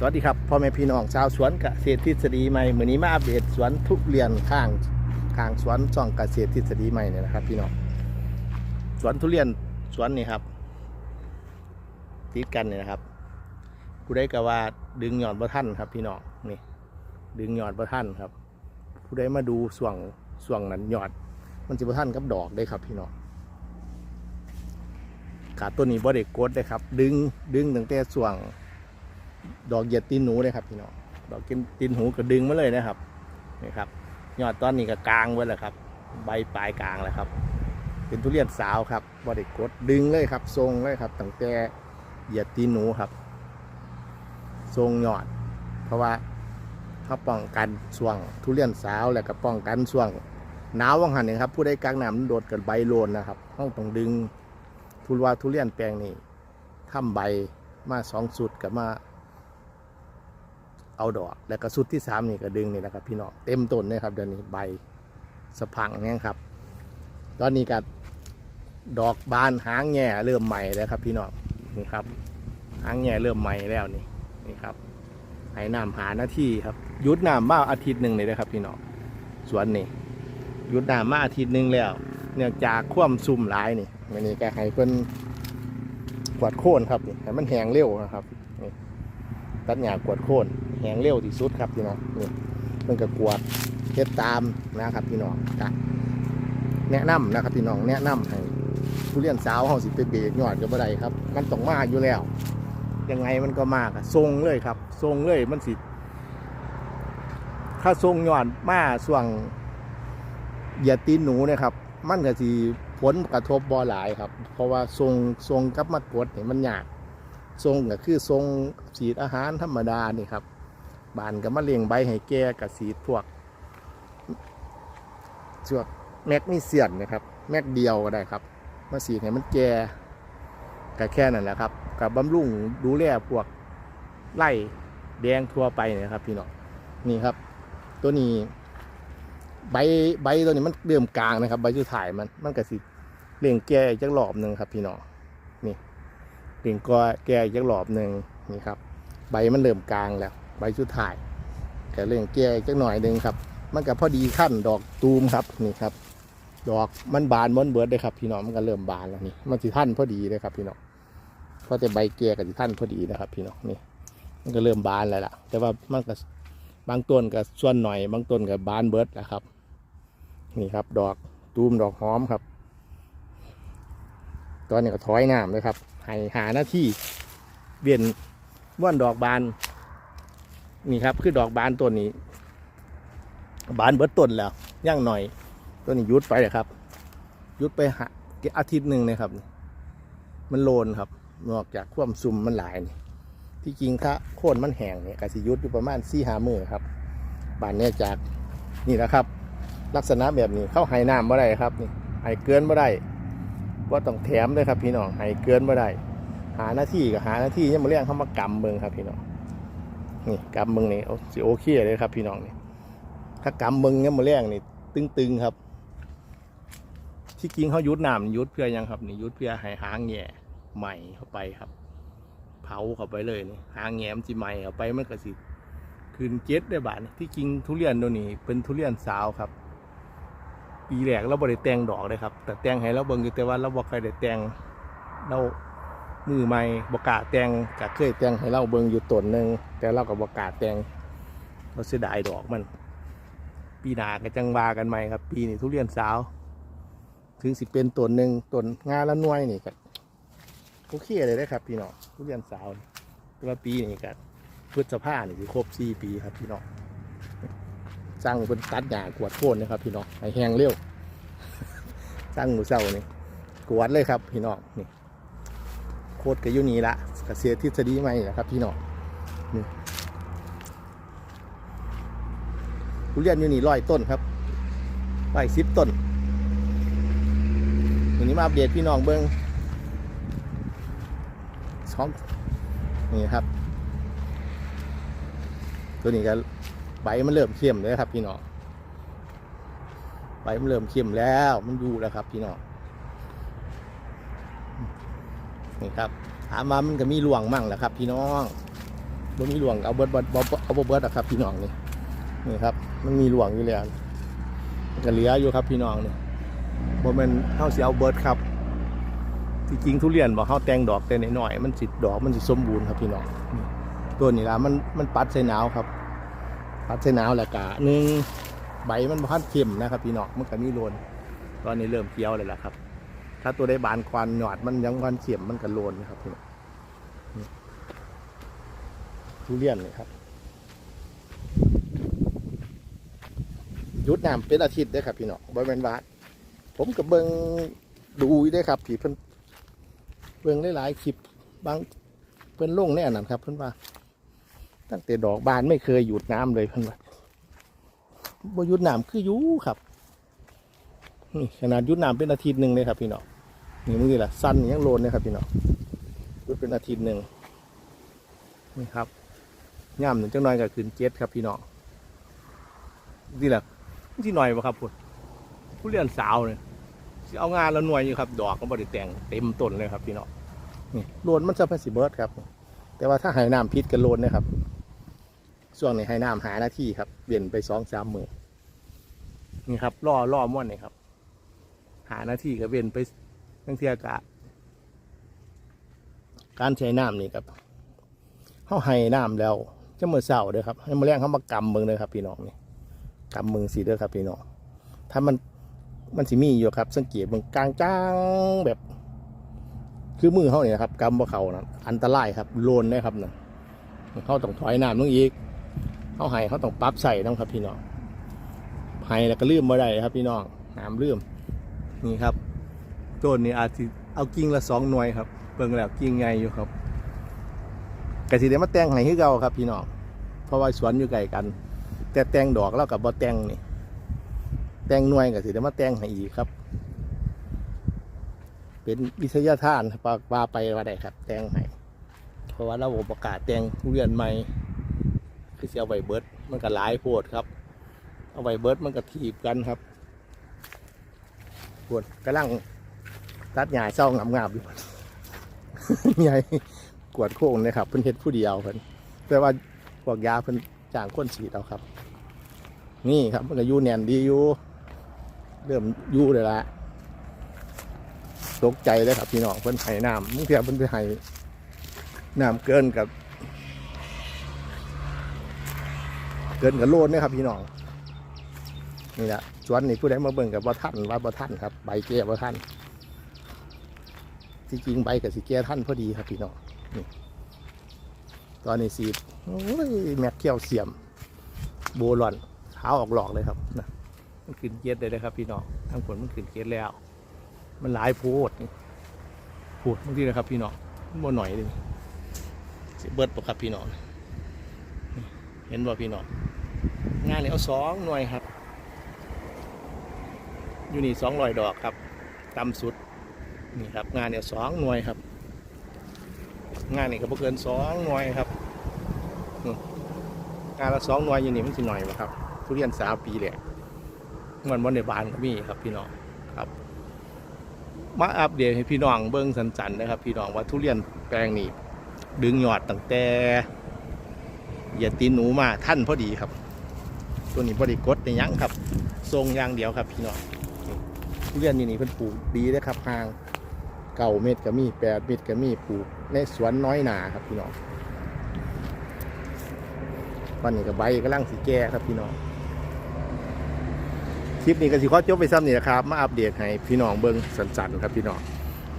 สวัสดีครับพ่อแม่พี่น้องชาวสวนเกษตรทฤษฎีใหม่มือนี้มาอัปเดตสวนทุเรียนข้างข้างสวนช่องเกษตรทฤษฎีใหม่เนี่ยนะครับ พี่น้องสวนทุเรียนสวนนี่ครับติดกันเนี่ยนะครับผู้ใดก็ว่าดึงหยอดบ่ท่านครับ พี่น้องนี่ ดึงหยอดบ่ท่านครับ ผู้ใดมาดูส่วงส่วงนั้นหยอด มันจะบ่ท่านกับดอกได้ครับ พี่น้องขาต้นนี้บ่ได้กดได้ครับ ดึงดึงตั้งแต่ส่วง ดอกเหยียดตีนหนูเลยครับพี่น้องดอกกินตีนหูก็ดึงมาเลยนะครับนี่ครับยอดตอนนี้ก็กลางไว้แล้วครับ ใบปลายกลางแล้วครับ เป็นทุเรียนสาวครับบอดกดดึงเลยครับ ทรงเลยครับตั้งแต่เหยียดตีนหนูครับ ทรงยอด เพราะว่าเขาป้องกันช่วงทุเรียนสาวแล้วก็ป้องกันช่วงหนาวว่างหันนี่ครับผู้ใดกลางหน้ำมันโดดกับใบโลนนะครับเขาต้องดึงทุลวาทุเรียนแปลงนี้ทำใบมาสองสุดกับมา เอาดอก แล้วก็สุดที่สามนี่ก็ดึงนี่นะครับพี่น้องเต็มต้นเลยครับเดือนนี้ใบสะพังเนี่ยครับ ตอนนี้ก็ดอกบานหางแง่เริ่มใหม่แล้วครับพี่น้องนี่ครับ หางแง่เริ่มใหม่แล้วนี่นี่ครับให้น้ำหาหน้าที่ครับยุดน้ำมาอาทิตย์หนึ่งเลยนะครับพี่น้องสวนนี่ยุดน้ำมาอาทิตย์หนึ่งแล้ว เนื่องจากความซุ่มหลายนี่วันนี้ก็ให้เพิ่นกวาดโค่นครับนี่ให้มันแห้งเร็วนะครับ ตัดหญ้ากวดโค่นแหงเร็วที่สุดครับพี่น้องนี่มันก็กวดเฮ็ดตามนะครับพี่น้องก็แนะนำนะครับพี่น้องแนะนำให้ผู้เรียนสาวเฮาสิไปเบรกยอดก็บ่ได้ครับ มันต้องมาอยู่แล้วยังไงมันก็มากทรงเลยครับทรงเลยมันสิถ้าทรงยอดมาส่วงเหยียดตีนหนูนะครับ มันก็สิผลกระทบบ่หลายครับ เพราะว่าทรงทรงกับมากดเนี่ยมันยาก ทรงก็คือทรงสีดอาหารธรรมดานี่ครับบานก็มาเลี้ยงใบให้แก่กับสีดพวกพวกแมกนีเซียนนะครับ แมกเดียวก็ได้ครับ มาสีดให้มันแก่ก็แค่นั้นแหละครับกับบำรุงดูแลพวกไล่แดงทั่วไปเนะครับ พี่น้องนี่ครับ ตัวนี้ใบใบตัวนี้มันเริ่มกลางนะครับ ใบจุดถ่ายมันมันก็สิเลี้ยงแก่จักรอบหนึ่งครับ พี่น้องนี่ เปลี่ยนก็แก่อีกจักรอบหนึ่งนี่ครับ ใบมันเริ่มกลางแล้ว ใบชุดถ่ายแต่เรื่องแก่อีกจักหน่อยหนึ่งครับ มันก็พอดีขั้นดอกตูมครับนี่ครับ ดอกมันบานมันเบิดเลยครับพี่น้องมันก็เริ่มบานแล้วนี่มันสิท่านพอดีเลยครับพี่น้องเพราะแต่ใบแก่กับสิท่านพอดีนะครับ พี่น้องนี่มันก็เริ่มบานแล้วล่ะ แต่ว่ามันก็บางต้นก็ส่วนหน่อยบางต้นก็บานเบิดนะครับ นี่ครับ ดอกตูมดอกหอมครับ ตอนนี้ก็ถอยน้ำเลยครับ ให้หาหน้าที่เวียนว่านดอกบาน นี่ครับ คือดอกบานต้นนี้ บานเบิดต้นแล้วย่างหน่อยต้นนี้ยุดไปเลยครับ ยุดไปหาอาทิตย์หนึ่งนะครับ มันโลนครับ นอกจากความซุ่มมันหลายนี่ที่จริงถ้าโค่นมันแห้งเนี่ยกสิยุดอยู่ประมาณสี่หามือครับ บานเนี่ยจากนี่แหละครับ ลักษณะแบบนี้เข้าไห้น้ำบ่ได้ครับนี่ไห้เกินบ่ได้ ว่าต้องแถมเลยครับพี่น้องให้เกินมาได้หาหน้าที่กับหาหน้าที่ยังมาเรียกเขามากำเบิงครับพี่น้องนี่กำเบิงนี่โอ้สิโอเคเลยครับพี่น้องนี่ถ้ากำเบิงยังมาเรียกนี่ ตึงๆครับ ที่จริงเขายุดน้ำยุดเพื่อยังครับนี่ยุดเพื่อให้หางแง่ใหม่เข้าไปครับ เผาเข้าไปเลยนี่หางแง่มจีใหม่เข้าไปมันก็สิคืนเจ็ดได้บาทนี่ที่จริงทุเรียนตัวนี้เป็นทุเรียนสาวครับ ปีแรกเราบริแต่งดอกเลยครับ แต่แต่งให้เราเบิ่งอยู่แต่ว่าเราบ่เคยได้แต่งเรามือใหม่บกาแต่งก็เคยแต่งให้เราเบิ่งอยู่ต้นหนึ่งแต่เราก็บกาแต่งเราเสียดายดอกมัน ปีหน้าก็จังวากันใหม่ครับ ปีนี้ทุเรียนสาว ถึงสิเป็นต้นหนึ่งต้นงาละน่วยนี่ก็โอเคเลยนะครับ พี่น้องทุเรียนสาวแต่ว่าปีนี้ก็พฤษภาเนี่ยสิครบสี่ปีครับพี่น้อง สร้างเป็นตัดหญ้ากวาดโค่นนะครับ พี่น้องให้แห้งเร็วสร้างหมูเศร้านี่กวาดเลยครับ พี่น้องนี่โคตรก็อยู่นี่ละเกษตรทฤษฎีใหม่นะครับ พี่น้องนี่ทุเรียนอยู่นี่ร้อยต้นครับร้อยสิบต้นวันนี้มาอัปเดตพี่น้องเบิ้งช่องนี่ครับ ตัวนี้ก็ บมันเริ่มเข้มเลยครับ พี่น้องใบมันเริ่มเข้มแล้ว มันอยู่แล้วครับ พี่น้องนี่ครับถามมามันก็มีหลวงมั่งแหละครับ พี่น้องบ่มีหลวงเอาเบิดบ่บ่บ่เอาเบิร์ดอะครับ พี่น้องนี่นี่ครับ มันมีหลวงอยู่แล้วมันก็เหลืออยู่ครับพี่น้องนี่บ่แม่นเฮาสิเอาเบิร์ดครับที่จริงทุเรียนบ่เฮาแตงดอกแต่น้อยๆมันสิดอกมันสิสมบูรณ์ครับพี่น้องตัวนี้ละมันมันปัดใส่หนาวครับ ปัดใส่หนาวแหล้วก็หนึ่งใบมันบ่ทันเข้มนะครับ พี่น้องมันก็มีโลนตอนนี้เริ่มเขียวเลยแหละครับ ถ้าตัวได้บานควันหยอดมันยังวันเข็มมันก็โลนนะครับพี่น้องทุเรียนเลยครับหยุดน้ำเป็นอาทิตย์ได้ครับพี่น้องบริเวณวัดผมกับเบิงดูได้ครับที่เพิ่นเบิงได้หลายๆคลิปบางเพิ่นลงแน่นั่นครับ เพิ่นว่า ตั้งแต่ดอกบานไม่เคยหยุดน้ำเลยเพิ่นว่าบ่หยุดน้ำคืออยู่ครับนี่ขนาดหยุดน้ำเป็นอาทิตย์หนึ่งเลยครับพี่น้องนี่มือละสั้นยังโลนเลยครับพี่น้องรุดเป็นอาทิตย์หนึ่งนี่ครับย่ำหนึ่งจังหน่อยก็ขึ้นเจ็ดครับพี่น้องนี่แหละที่หน่อยบ่ครับพุ่นผู้เรียนสาวเนี่ยเอางานแล้วหน่วยอยู่ครับ ดอกก็บริแต่งเต็มต้นเลยครับพี่น้องนี่โลนมันจะเป็นสีเบิร์ดครับ แต่ว่าถ้าหายน้ำพิษกันโลนนะครับ ช่วงนี้ให้น้ำหาหน้าที่ครับเปลี่ยนไปสองสามมือนี่ครับล่อล่อม่วนนี่ครับ หาหน้าที่ก็เว้นไปทั้งเทียกะ การใช้น้ำนี่ครับเขาให้น้ำแล้วจะมือเศร้าเด้อครับให้มาแรงเขามากำมึงเลยครับ พี่น้องนี่กำมึงสีเด้อครับพี่น้องถ้ามันมันสิมีอยู่ครับ สังเกตมึงกลางจ้างแบบ คือมือเขาเนี่ยครับกำบ่เขานะอันตรายครับโลนได้ครับนะเขาต้องถอยน้ำต้องอีก เขาให้เขาต้องปรั๊บใส่ต้องครับพี่น้องให้แล้วก็ลืมบ่ได้ครับ พี่น้องน้ำลืมนี่ครับต้นนี้อาจจะเอากิ่งละสองหน่วยครับเบิ่งแล้วกิ่งใหญ่อยู่ครับกสิเดมาแต่งให้คือเก่าครับ พี่น้องเพราะว่าสวนอยู่ไกลกัน แต่แต่งดอกแล้วกับบ่แต่งนี่แต่งหน่วยกสิเดมาแต่งให้อีกครับ เป็นวิทยาทานปากว่าไปว่าได้ครับ แต่งให้เพราะว่าเราบ่ประกาศแต่งเรียนใหม่ คือสิเอาไวเบิร์ดมันก็หลายโพดครับ เอาไวเบิร์ดมันก็ถีบกันครับปวดกำลังตัดหญ้าเศร้างามๆอยู่ใหญ่กวดโค้งเลยครับเพิ่นเฮ็ดผู้เดียวเพิ่นแต่ว่าพวกยาเพิ่นจ้างคนฉีดเอาครับ นี่ครับมันก็ยู่แน่นดีอยู่เริ่มยู่เลยละตกใจเลยครับพี่น้องเพิ่นให้น้ำมึงเพียเพิ่นไปให้น้ำเกินกับ เกินกับโลนเนี่ยครับพี่น้องนี่แหละสวนนี่ผู้ใดมาเบิ่งกับว่ท่านว่าบ่ท่านครับใบแก่บ่ท่านที่จริงใบกับสีแก่ท่านพอดีครับพี่น้องนี่ตอนนี้สีโอ้ยแม็กเขี้ยวเสียม โบลอนเท้าออกหลอกเลยครับนะมันขึ้นเกล็ดเลยนะครับ พี่น้องทางผลมันขึ้นเกล็ดแล้ว มันหลายโพดนี่โพดบางทีนะครับ พี่น้องมันบ่หน่อยเลยสิเบิดปะครับพี่น้องเห็นบ่พี่น้อง งานนี้เอาสองหน่วยครับ อยู่นี่สองรอยดอกครับต่ำสุดนี่ครับงานเนี่ยสองหน่วยครับ งานนี่ก็บ่เกินสองหน่วยครับงานละสองหน่วยอยู่นี่มันสิหน่อยวะครับ ทุเรียนสาปีแหละมันบนในบานก็มีครับพี่น้องครับ มาอัปเดตให้พี่น้องเบิ้งสันๆนนะครับ พี่น้องว่าทุเรียนแปลงนี้ดึงยอดตั้งแต่เหยียดตีนหนูมาท่านพอดีครับ ตัวนี้บริกดในยังครับ ทรงยางเดียวครับพี่น้องทุเรียนนี่นี่เพิ่นปลูกดีเลยครับห่างเก่าเม็ดก็มีแปดเม็ดก็มีปลูกในสวนน้อยหนาครับพี่น้องวันนี้ก็ใบกำลังสีแก่ครับพี่น้องคลิปนี้ก็สิขอจบไปซ้ำนี่นะครับ มาอัปเดตให้พี่น้องเบิ่งสันๆครับพี่น้อง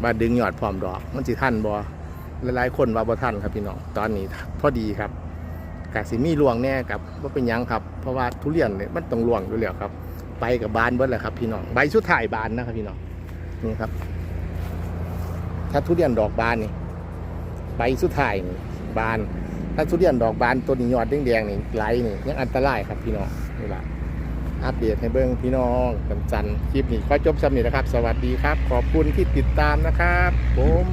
มาดึงยอดพร้อมดอก มันสิทันบ่หลายๆคนว่าบ่ทันครับพี่น้องตอนนี้พอดีครับ กะสิมีลวงแน่กับว่าเป็นยังครับ เพราะว่าทุเรียนเนี่ยมันต้องลวงอยู่แล้วครับ ไปกับบานเบิดแหละครับ พี่น้องใบสุดท้ายบานนะครับ พี่น้องนี่ครับ ถ้าทุเรียนดอกบานนี่ใบสุดท้ายนี่บาน ถ้าทุเรียนดอกบานต้นนี้ยอดแดงๆนี่ไหลนี่ยังอันตรายครับพี่น้องนี่แหละอัปเดตให้เบิ้งพี่น้องกันจันทร์คลิปนี้ขอจบสำนี้นะครับ สวัสดีครับ ขอบคุณที่ติดตามนะครับ ผม